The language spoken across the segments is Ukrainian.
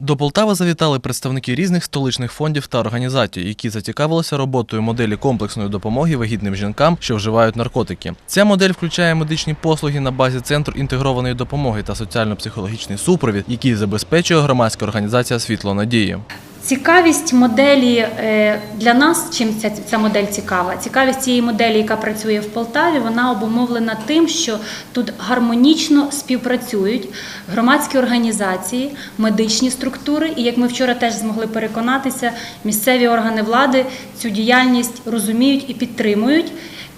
До Полтави завітали представники різних столичних фондів та організацій, які зацікавилися роботою моделі комплексної допомоги вагітним жінкам, що вживають наркотики. Ця модель включає медичні послуги на базі центру інтегрованої допомоги та соціально-психологічний супровід, який забезпечує громадська організація Світло надії. Цікавість моделі е, для нас, чим ця, ця модель цікава? Цікавість цієї моделі, яка працює в Полтаві, вона обумовлена тим, що тут гармонічно співпрацюють громадські організації, медичні структури, і як ми вчора теж змогли переконатися, місцеві органи влади цю діяльність розуміють і підтримують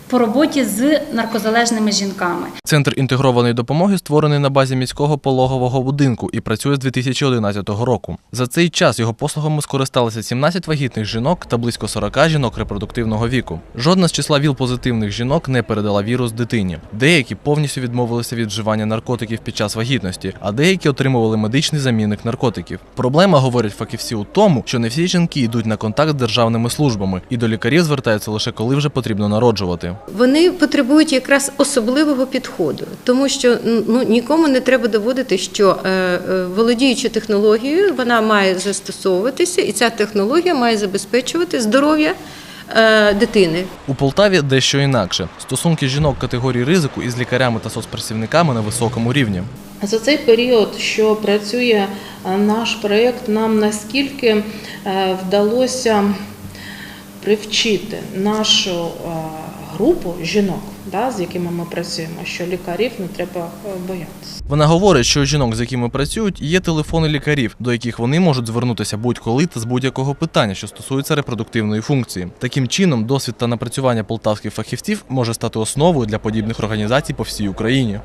по роботі з наркозалежними жінками. Центр інтегрованої допомоги створений на базі міського пологового будинку і працює з 2011 року. За цей час його послугами скористалися 17 вагітних жінок та близько 40 жінок репродуктивного віку. Жодна з числа ВІЛ-позитивних жінок не передала вірус дитині. Деякі повністю відмовилися від вживання наркотиків під час вагітності, а деякі отримували медичний замінник наркотиків. Проблема, говорять фахівці, у тому, що не всі жінки йдуть на контакт з державними службами і до лікарів звертаються лише коли вже потрібно народжувати. Вони потребують якраз особливого підходу, тому що ну нікому не треба доводити, що е, е, володіючи технологією, вона має застосовуватися, і ця технологія має забезпечувати здоров'я е, дитини. У Полтаві дещо інакше. Стосунки жінок категорії ризику із лікарями та соцпрацівниками на високому рівні. За цей період, що працює наш проєкт, нам наскільки вдалося привчити нашу групу жінок, да, з якими ми працюємо, що лікарів не треба е, боятися. Вона говорить, що жінок, з якими працюють, є телефони лікарів, до яких вони можуть звернутися будь-коли та з будь-якого питання, що стосується репродуктивної функції. Таким чином, досвід та напрацювання полтавських фахівців може стати основою для подібних організацій по всій Україні.